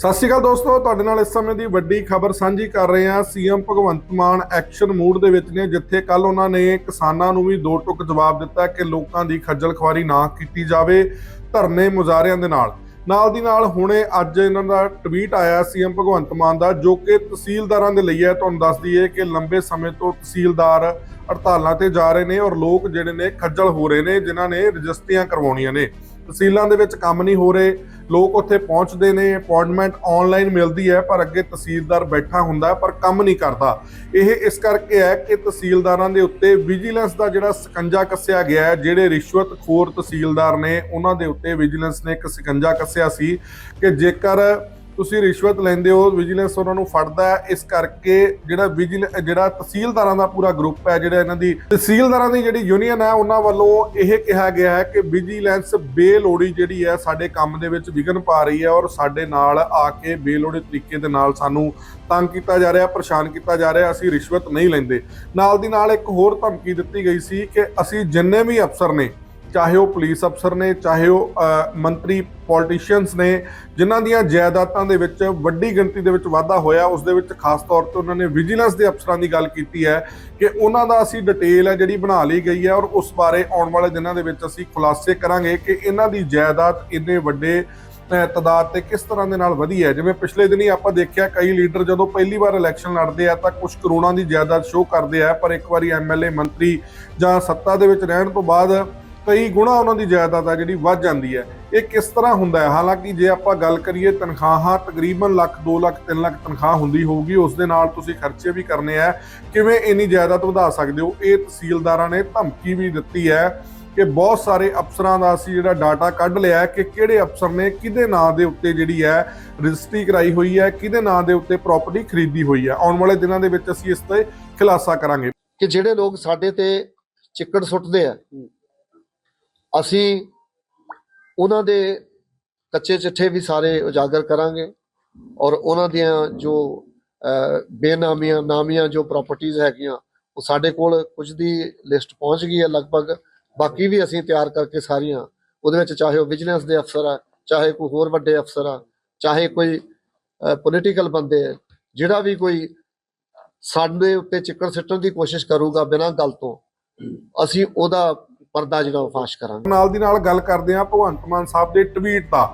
ਸਤਿ ਸ਼੍ਰੀ ਅਕਾਲ ਦੋਸਤੋ, ਤੁਹਾਡੇ ਨਾਲ ਇਸ ਸਮੇਂ ਦੀ ਵੱਡੀ ਖਬਰ ਸਾਂਝੀ ਕਰ ਰਹੇ ਹਾਂ। CM Bhagwant Mann action mood ਦੇ ਵਿੱਚ ਨੇ, ਜਿੱਥੇ ਕੱਲ ਉਹਨਾਂ ਨੇ ਕਿਸਾਨਾਂ ਨੂੰ ਵੀ ਦੋ ਟੁਕ ਜਵਾਬ ਦਿੱਤਾ ਕਿ ਲੋਕਾਂ ਦੀ ਖੱਜਲ ਖੁਆਰੀ ਨਾ ਕੀਤੀ ਜਾਵੇ ਧਰਨੇ ਮੁਜ਼ਾਹਰਿਆਂ ਦੇ ਨਾਲ। ਨਾਲ ਦੀ ਨਾਲ ਹੁਣੇ ਅੱਜ ਇਹਨਾਂ ਦਾ ਟਵੀਟ ਆਇਆ ਸੀਐਮ ਭਗਵੰਤ ਮਾਨ ਦਾ, ਜੋ ਕਿ ਤਹਿਸੀਲਦਾਰਾਂ ਦੇ ਲਈ ਹੈ। ਤੁਹਾਨੂੰ ਦੱਸ ਦਈਏ ਕਿ ਲੰਬੇ ਸਮੇਂ ਤੋਂ ਤਹਿਸੀਲਦਾਰ ਹੜਤਾਲਾਂ ਤੇ ਜਾ ਰਹੇ ਨੇ ਔਰ ਲੋਕ ਜਿਹੜੇ ਨੇ ਖੱਜਲ ਹੋ ਰਹੇ ਨੇ, ਜਿਨ੍ਹਾਂ ਨੇ ਰਜਿਸਟਰੀਆਂ ਕਰਵਾਉਣੀਆਂ ਨੇ। ਤਹਿਸੀਲਾਂ ਦੇ ਵਿੱਚ ਕੰਮ ਨਹੀਂ ਹੋ ਰਹੇ, ਲੋਕ ਉੱਥੇ ਪਹੁੰਚਦੇ ਨੇ ਅਪਾਇੰਟਮੈਂਟ ਆਨਲਾਈਨ ਮਿਲਦੀ ਹੈ, ਪਰ ਅੱਗੇ ਤਹਿਸੀਲਦਾਰ ਬੈਠਾ ਹੁੰਦਾ, ਪਰ ਕੰਮ ਨਹੀਂ ਕਰਦਾ। ਇਹ ਇਸ ਕਰਕੇ ਹੈ ਕਿ ਤਹਿਸੀਲਦਾਰਾਂ ਦੇ ਉੱਤੇ ਵਿਜੀਲੈਂਸ ਦਾ ਜਿਹੜਾ ਸਕੰਜਾ ਕੱਸਿਆ ਗਿਆ ਹੈ, ਜਿਹੜੇ ਰਿਸ਼ਵਤਖੋਰ ਤਹਿਸੀਲਦਾਰ ਨੇ, ਉਹਨਾਂ ਦੇ ਉੱਤੇ ਵਿਜੀਲੈਂਸ ਨੇ ਇੱਕ ਸਕੰਜਾ ਕੱਸਿਆ ਸੀ ਕਿ ਜੇਕਰ ਤੁਸੀਂ ਰਿਸ਼ਵਤ ਲੈਂਦੇ ਹੋ ਵਿਜੀਲੈਂਸ ਉਹਨਾਂ ਨੂੰ ਫੜਦਾ ਹੈ, ਇਸ ਕਰਕੇ ਜਿਹੜਾ ਵਿਜੀਲ ਜਿਹੜਾ ਤਹਿਸੀਲਦਾਰਾਂ ਦਾ ਪੂਰਾ ਗਰੁੱਪ ਹੈ, ਜਿਹੜਾ ਇਹਨਾਂ ਦੀ ਤਹਿਸੀਲਦਾਰਾਂ ਦੀ ਜਿਹੜੀ ਯੂਨੀਅਨ ਹੈ, ਉਹਨਾਂ ਵੱਲੋਂ ਇਹ ਕਿਹਾ ਗਿਆ ਹੈ ਕਿ ਵਿਜੀਲੈਂਸ ਬੇਲੋੜੀ ਜਿਹੜੀ ਹੈ, ਸਾਡੇ ਕੰਮ ਦੇ ਵਿੱਚ ਵਿਘਨ ਪਾ ਰਹੀ ਹੈ ਔਰ ਸਾਡੇ ਨਾਲ ਆ ਕੇ ਬੇਲੋੜੀ ਤਰੀਕੇ ਦੇ ਨਾਲ ਸਾਨੂੰ ਤੰਗ ਕੀਤਾ ਜਾ ਰਿਹਾ, ਪਰੇਸ਼ਾਨ ਕੀਤਾ ਜਾ ਰਿਹਾ, ਅਸੀਂ ਰਿਸ਼ਵਤ ਨਹੀਂ ਲੈਂਦੇ। ਨਾਲ ਦੀ ਨਾਲ ਇੱਕ ਹੋਰ ਧਮਕੀ ਦਿੱਤੀ ਗਈ ਸੀ ਕਿ ਅਸੀਂ ਜਿੰਨੇ ਵੀ ਅਫਸਰ ਨੇ ਚਾਹੇ ਉਹ ਪੁਲਿਸ ਅਫਸਰ ਨੇ ਚਾਹੇ ਉਹ ਮੰਤਰੀ ਪੋਲੀਟੀਸ਼ੀਅਨਸ ਨੇ ਜਿਨ੍ਹਾਂ ਦੀਆਂ ਜਾਇਦਾਦਾਂ ਦੇ ਵਿੱਚ ਵੱਡੀ ਗਿਣਤੀ ਦੇ ਵਿੱਚ ਵਾਧਾ ਹੋਇਆ ਉਸ ਦੇ ਵਿੱਚ ਖਾਸ ਤੌਰ ਤੇ ਉਹਨਾਂ ਨੇ ਵਿਜੀਲੈਂਸ ਦੇ ਅਫਸਰਾਂ ਦੀ ਗੱਲ ਕੀਤੀ ਹੈ ਕਿ ਉਹਨਾਂ ਦਾ ਅਸੀਂ ਡਿਟੇਲ ਹੈ ਜਿਹੜੀ ਬਣਾ ਲਈ ਗਈ ਹੈ ਔਰ ਉਸ ਬਾਰੇ ਆਉਣ ਵਾਲੇ ਦਿਨਾਂ ਦੇ ਵਿੱਚ ਅਸੀਂ ਖੁਲਾਸੇ ਕਰਾਂਗੇ ਕਿ ਇਹਨਾਂ ਦੀ ਜਾਇਦਾਦ ਇੰਨੇ ਵੱਡੇ ਅ, ਤਾਦਾਦ ਤੇ ਕਿਸ ਤਰ੍ਹਾਂ ਦੇ ਨਾਲ ਵਧੀ ਹੈ। ਜਿਵੇਂ ਪਿਛਲੇ ਦਿਨੀ ਆਪਾਂ ਦੇਖਿਆ ਕਈ ਲੀਡਰ ਜਦੋਂ ਪਹਿਲੀ ਵਾਰ ਇਲੈਕਸ਼ਨ ਲੜਦੇ ਆ ਤਾਂ ਕੁਝ ਕਰੋੜਾਂ ਦੀ ਜਾਇਦਾਦ ਸ਼ੋਅ ਕਰਦੇ ਆ ਪਰ ਇੱਕ ਵਾਰੀ ਐਮਐਲਏ ਮੰਤਰੀ ਜਾਂ ਸੱਤਾ ਦੇ ਵਿੱਚ ਰਹਿਣ ਤੋਂ ਬਾਅਦ ਕਈ ਗੁਣਾ ਉਹਨਾਂ ਦੀ ਜਾਇਦਾਦ ਆ ਜਿਹੜੀ ਵੱਧ ਜਾਂਦੀ ਹੈ। ਇਹ ਕਿਸ ਤਰ੍ਹਾਂ ਹੁੰਦਾ ਹੈ? ਹਾਲਾਂਕਿ ਜੇ ਆਪਾਂ ਗੱਲ ਕਰੀਏ ਤਨਖਾਹਾਂ, ਤਕਰੀਬਨ ਲੱਖ 2 ਲੱਖ 3 ਲੱਖ ਤਨਖਾਹ ਹੁੰਦੀ ਹੋਊਗੀ। ਉਸ ਦੇ ਨਾਲ ਤੁਸੀਂ ਖਰਚੇ ਵੀ ਕਰਨੇ ਆ। ਕਿਵੇਂ ਇੰਨੀ ਜਾਇਦਾਦ ਵਧਾ ਸਕਦੇ ਹੋ? ਇਹ ਤਹਿਸੀਲਦਾਰਾਂ ਨੇ ਧਮਕੀ ਵੀ ਦਿੱਤੀ ਹੈ ਕਿ ਬਹੁਤ ਸਾਰੇ ਅਫਸਰਾਂ ਦਾ ਅਸੀਂ ਜਿਹੜਾ ਡਾਟਾ ਕੱਢ ਲਿਆ ਕਿ ਕਿਹੜੇ ਅਫਸਰ ਨੇ ਕਿਹਦੇ ਨਾਂ ਦੇ ਉੱਤੇ ਜਿਹੜੀ ਹੈ ਰਜਿਸਟਰੀ ਕਰਾਈ ਹੋਈ ਹੈ, ਕਿਹਦੇ ਨਾਂ ਦੇ ਉੱਤੇ ਪ੍ਰਾਪਰਟੀ ਖਰੀਦੀ ਹੋਈ ਹੈ। ਆਉਣ ਵਾਲੇ ਦਿਨਾਂ ਦੇ ਵਿੱਚ ਅਸੀਂ ਇਸ ਤੇ ਖੁਲਾਸਾ ਕਰਾਂਗੇ। ਕਿ ਜਿਹੜੇ ਲੋਕ ਸਾਡੇ ਤੇ ਚਿੱਕੜ ਸੁੱਟਦੇ ਆ ਅਸੀਂ ਉਹਨਾਂ ਦੇ ਕੱਚੇ ਚਿੱਠੇ ਵੀ ਸਾਰੇ ਉਜਾਗਰ ਕਰਾਂਗੇ ਔਰ ਉਹਨਾਂ ਦੀਆਂ ਜੋ ਬੇਨਾਮੀਆਂ, ਨਾਮੀਆਂ ਜੋ ਪ੍ਰਾਪਰਟੀਆਂ ਹੈਗੀਆਂ, ਉਹ ਸਾਡੇ ਕੋਲ ਕੁਝ ਦੀ ਲਿਸਟ ਪਹੁੰਚ ਗਈ ਹੈ ਲਗਭਗ। ਬਾਕੀ ਵੀ ਅਸੀਂ ਤਿਆਰ ਕਰਕੇ ਸਾਰੀਆਂ, ਉਹਦੇ ਵਿੱਚ ਚਾਹੇ ਉਹ ਵਿਜੀਲੈਂਸ ਦੇ ਅਫਸਰ ਆ, ਚਾਹੇ ਕੋਈ ਹੋਰ ਵੱਡੇ ਅਫਸਰ ਆ, ਚਾਹੇ ਕੋਈ ਪੋਲੀਟੀਕਲ ਬੰਦੇ ਆ, ਜਿਹੜਾ ਵੀ ਕੋਈ ਸਾਡੇ ਉੱਤੇ ਚਿੱਕੜ ਸਿੱਟਣ ਦੀ ਕੋਸ਼ਿਸ਼ ਕਰੂਗਾ ਬਿਨਾਂ ਗੱਲ ਤੋਂ, ਅਸੀਂ ਉਹਦਾ ਪਰਦਾ ਜਿਹੜਾ ਉਹ ਫਾਸ਼ ਕਰਾਂਗੇ। ਨਾਲ ਦੀ ਨਾਲ ਗੱਲ ਕਰਦੇ ਹਾਂ ਭਗਵੰਤ ਮਾਨ ਸਾਹਿਬ ਦੇ ਟਵੀਟ ਦਾ।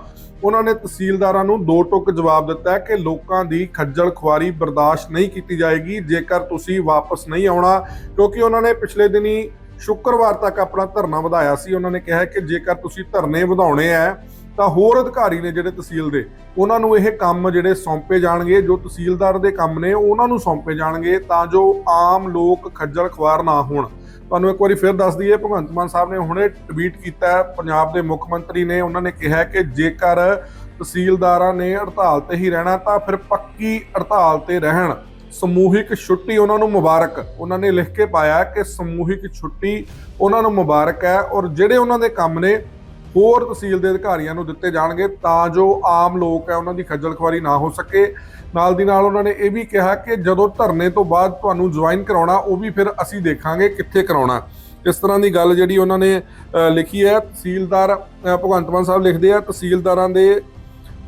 ਉਹਨਾਂ ਨੇ ਤਹਿਸੀਲਦਾਰਾਂ ਨੂੰ ਦੋ ਟੁਕ ਜਵਾਬ ਦਿੱਤਾ ਕਿ ਲੋਕਾਂ ਦੀ ਖੱਜਲ ਖੁਆਰੀ ਬਰਦਾਸ਼ਤ ਨਹੀਂ ਕੀਤੀ ਜਾਏਗੀ, ਜੇਕਰ ਤੁਸੀਂ ਵਾਪਸ ਨਹੀਂ ਆਉਣਾ, ਕਿਉਂਕਿ ਉਹਨਾਂ ਨੇ ਪਿਛਲੇ ਦਿਨੀ ਸ਼ੁੱਕਰਵਾਰ ਤੱਕ ਆਪਣਾ ਧਰਨਾ ਵਧਾਇਆ ਸੀ। ਉਹਨਾਂ ਨੇ ਕਿਹਾ ਕਿ ਜੇਕਰ ਤੁਸੀਂ ਧਰਨੇ ਵਧਾਉਣੇ ਆ ਤਾਂ ਹੋਰ ਅਧਿਕਾਰੀ ਨੇ ਜਿਹੜੇ ਤਹਿਸੀਲ ਦੇ, ਉਹਨਾਂ ਨੂੰ ਇਹ ਕੰਮ ਜਿਹੜੇ ਸੌਂਪੇ ਜਾਣਗੇ, ਜੋ ਤਹਿਸੀਲਦਾਰ ਦੇ ਕੰਮ ਨੇ, ਉਹਨਾਂ ਨੂੰ ਸੌਂਪੇ ਜਾਣਗੇ, ਤਾਂ ਜੋ ਆਮ ਲੋਕ ਖੱਜਲ ਖੁਆਰ ਨਾ ਹੋਣ। ਤੁਹਾਨੂੰ ਇੱਕ ਵਾਰੀ ਫਿਰ ਦੱਸ ਦਈਏ, ਭਗਵੰਤ ਮਾਨ ਸਾਹਿਬ ਨੇ ਹੁਣੇ ਟਵੀਟ ਕੀਤਾ ਪੰਜਾਬ ਦੇ ਮੁੱਖ ਮੰਤਰੀ ਨੇ, ਉਹਨਾਂ ਨੇ ਕਿਹਾ ਕਿ ਜੇਕਰ ਤਹਿਸੀਲਦਾਰਾਂ ਨੇ ਹੜਤਾਲ ਤੇ ਹੀ ਰਹਿਣਾ, ਤਾਂ ਫਿਰ ਪੱਕੀ ਹੜਤਾਲ ਤੇ ਰਹਿਣ। ਸਮੂਹਿਕ ਛੁੱਟੀ ਉਹਨਾਂ ਨੂੰ ਮੁਬਾਰਕ। ਉਹਨਾਂ ਨੇ ਲਿਖ ਕੇ ਪਾਇਆ ਕਿ ਸਮੂਹਿਕ ਛੁੱਟੀ ਉਹਨਾਂ ਨੂੰ ਮੁਬਾਰਕ ਹੈ ਔਰ ਜਿਹੜੇ ਉਹਨਾਂ ਦੇ ਕੰਮ ਨੇ ਹੋਰ ਤਹਿਸੀਲ ਦੇ ਅਧਿਕਾਰੀਆਂ ਨੂੰ ਦਿੱਤੇ ਜਾਣਗੇ ਤਾਂ ਜੋ ਆਮ ਲੋਕ ਹੈ ਉਹਨਾਂ ਦੀ ਖੱਜਲ ਖੁਆਰੀ ਨਾ ਹੋ ਸਕੇ। ਨਾਲ ਦੀ ਨਾਲ ਉਹਨਾਂ ਨੇ ਇਹ ਵੀ ਕਿਹਾ ਕਿ ਜਦੋਂ ਧਰਨੇ ਤੋਂ ਬਾਅਦ ਤੁਹਾਨੂੰ ਜੁਆਇਨ ਕਰਾਉਣਾ, ਉਹ ਵੀ ਫਿਰ ਅਸੀਂ ਦੇਖਾਂਗੇ ਕਿੱਥੇ ਕਰਾਉਣਾ। ਇਸ ਤਰ੍ਹਾਂ ਦੀ ਗੱਲ ਜਿਹੜੀ ਉਹਨਾਂ ਨੇ ਲਿਖੀ ਹੈ, ਤਹਿਸੀਲਦਾਰ ਭਗਵੰਤ ਮਾਨ ਸਾਹਿਬ ਲਿਖਦੇ ਆ, ਤਹਿਸੀਲਦਾਰਾਂ ਦੇ,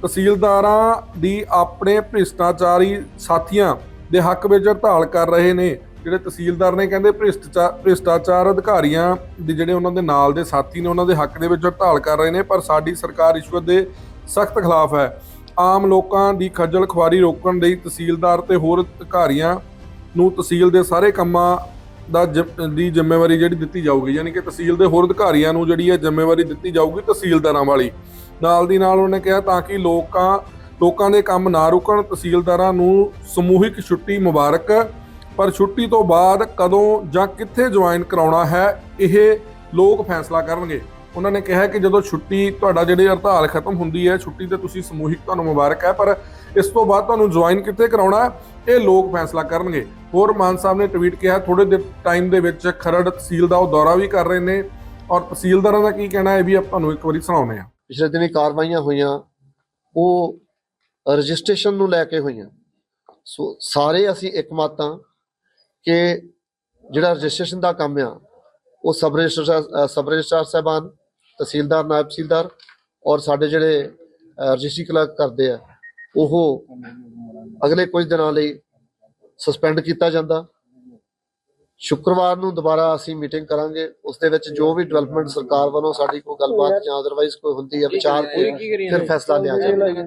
ਤਹਿਸੀਲਦਾਰਾਂ ਦੀ ਆਪਣੇ ਭ੍ਰਿਸ਼ਟਾਚਾਰੀ ਸਾਥੀਆਂ ਦੇ ਹੱਕ ਵਿੱਚ ਹੜਤਾਲ ਕਰ ਰਹੇ ਨੇ। ਜਿਹੜੇ ਤਹਿਸੀਲਦਾਰ ਨੇ ਕਹਿੰਦੇ ਭ੍ਰਿਸ਼ਟਾਚਾਰ ਭ੍ਰਿਸ਼ਟਾਚਾਰ ਅਧਿਕਾਰੀਆਂ ਦੇ ਜਿਹੜੇ ਉਹਨਾਂ ਦੇ ਨਾਲ ਦੇ ਸਾਥੀ ਨੇ, ਉਹਨਾਂ ਦੇ ਹੱਕ ਦੇ ਵਿੱਚ ਹੜਤਾਲ ਕਰ ਰਹੇ ਨੇ, ਪਰ ਸਾਡੀ ਸਰਕਾਰ ਰਿਸ਼ਵਤ ਦੇ ਸਖਤ ਖਿਲਾਫ ਹੈ। ਆਮ ਲੋਕਾਂ ਦੀ ਖੱਜਲ ਖੁਆਰੀ ਰੋਕਣ ਲਈ ਤਹਿਸੀਲਦਾਰ ਤੇ ਹੋਰ ਅਧਿਕਾਰੀਆਂ ਨੂੰ ਤਹਿਸੀਲ ਦੇ ਸਾਰੇ ਕੰਮਾਂ ਦਾ ਜ਼ਿ- ਦੀ ਜ਼ਿੰਮੇਵਾਰੀ ਜਿਹੜੀ ਦਿੱਤੀ ਜਾਊਗੀ, ਯਾਨੀ ਕਿ ਤਹਿਸੀਲ ਦੇ ਹੋਰ ਅਧਿਕਾਰੀਆਂ ਨੂੰ ਜਿਹੜੀ ਹੈ ਜ਼ਿੰਮੇਵਾਰੀ ਦਿੱਤੀ ਜਾਊਗੀ ਤਹਿਸੀਲਦਾਰਾਂ ਵਾਲੀ। ਨਾਲ ਦੀ ਨਾਲ ਉਹਨੇ ਕਿਹਾ ਤਾਂ ਕਿ ਲੋਕਾਂ ਲੋਕਾਂ ਦੇ ਕੰਮ ਨਾ ਰੁਕਣ, ਤਹਿਸੀਲਦਾਰਾਂ ਨੂੰ ਸਮੂਹਿਕ ਛੁੱਟੀ ਮੁਬਾਰਕ ਪਰ ਛੁੱਟੀ ਤੋਂ ਬਾਅਦ ਕਦੋਂ ਜਾਂ ਕਿੱਥੇ ਜੁਆਇਨ ਕਰਾਉਣਾ ਹੈ, ਇਹ ਲੋਕ ਫੈਸਲਾ ਕਰਨਗੇ। ਉਹਨਾਂ ਨੇ ਕਿਹਾ ਕਿ ਜਦੋਂ ਛੁੱਟੀ ਤੁਹਾਡਾ ਜਿਹੜੀ ਹੜਤਾਲ ਖਤਮ ਹੁੰਦੀ ਹੈ, ਛੁੱਟੀ ਤੇ ਤੁਸੀਂ ਸਮੂਹਿਕ ਤੁਹਾਨੂੰ ਮੁਬਾਰਕ ਹੈ, ਪਰ ਇਸ ਤੋਂ ਬਾਅਦ ਤੁਹਾਨੂੰ ਜੁਆਇਨ ਕਿੱਥੇ ਕਰਾਉਣਾ, ਇਹ ਲੋਕ ਫੈਸਲਾ ਕਰਨਗੇ। ਹੋਰ ਮਾਨ ਸਾਹਿਬ ਨੇ ਟਵੀਟ ਕਿਹਾ ਥੋੜੇ ਦੇ ਟਾਈਮ ਦੇ ਵਿੱਚ ਖਰੜ ਤਹਿਸੀਲ ਦਾ ਉਹ ਦੌਰਾ ਵੀ ਕਰ ਰਹੇ ਨੇ ਔਰ ਤਹਿਸੀਲਦਾਰਾਂ ਦਾ ਕੀ ਕਹਿਣਾ ਹੈ ਇਹ ਵੀ ਆਪਾਂ ਤੁਹਾਨੂੰ ਇੱਕ ਵਾਰੀ ਸੁਣਾਉਂਦੇ ਹਾਂ। ਪਿਛਲੇ ਦਿਨੀ ਕਾਰਵਾਈਆਂ ਹੋਈਆਂ, ਉਹ ਰਜਿਸਟ੍ਰੇਸ਼ਨ ਨੂੰ ਲੈ ਕੇ ਹੋਈਆਂ। ਸੋ ਸਾਰੇ ਅਸੀਂ ਇੱਕਮਤ ਹਾਂ ਕਿ ਜਿਹੜਾ ਰਜਿਸਟ੍ਰੇਸ਼ਨ ਦਾ ਕੰਮ ਆ ਉਹ ਸਬ ਰਜਿਸਟਰ ਸਬ ਰਜਿਸਟਰਾਰ ਸਾਹਿਬਾਨ ਤਹਿਸੀਲਦਾਰ ਨਾਇਬ ਤਹਿਸੀਲਦਾਰ ਔਰ ਸਾਡੇ ਜਿਹੜੇ ਰਜਿਸਟਰੀ ਕਲਰਕ ਕਰਦੇ ਆ ਉਹ ਅਗਲੇ ਕੁਝ ਦਿਨਾਂ ਲਈ ਸਸਪੈਂਡ ਕੀਤਾ ਜਾਂਦਾ। ਸ਼ੁੱਕਰਵਾਰ ਨੂੰ ਦੁਬਾਰਾ ਅਸੀਂ ਮੀਟਿੰਗ ਕਰਾਂਗੇ। ਉਸ ਦੇ ਵਿੱਚ ਜੋ ਵੀ ਡਿਵੈਲਪਮੈਂਟ ਸਰਕਾਰ ਵੱਲੋਂ ਸਾਡੀ ਕੋਈ ਗੱਲਬਾਤ ਜਾਂ ਅਦਰਵਾਈਜ਼ ਕੋਈ ਹੁੰਦੀ ਹੈ ਵਿਚਾਰ ਕੋਈ ਫਿਰ ਫੈਸਲਾ ਲਿਆ ਜਾਏਗਾ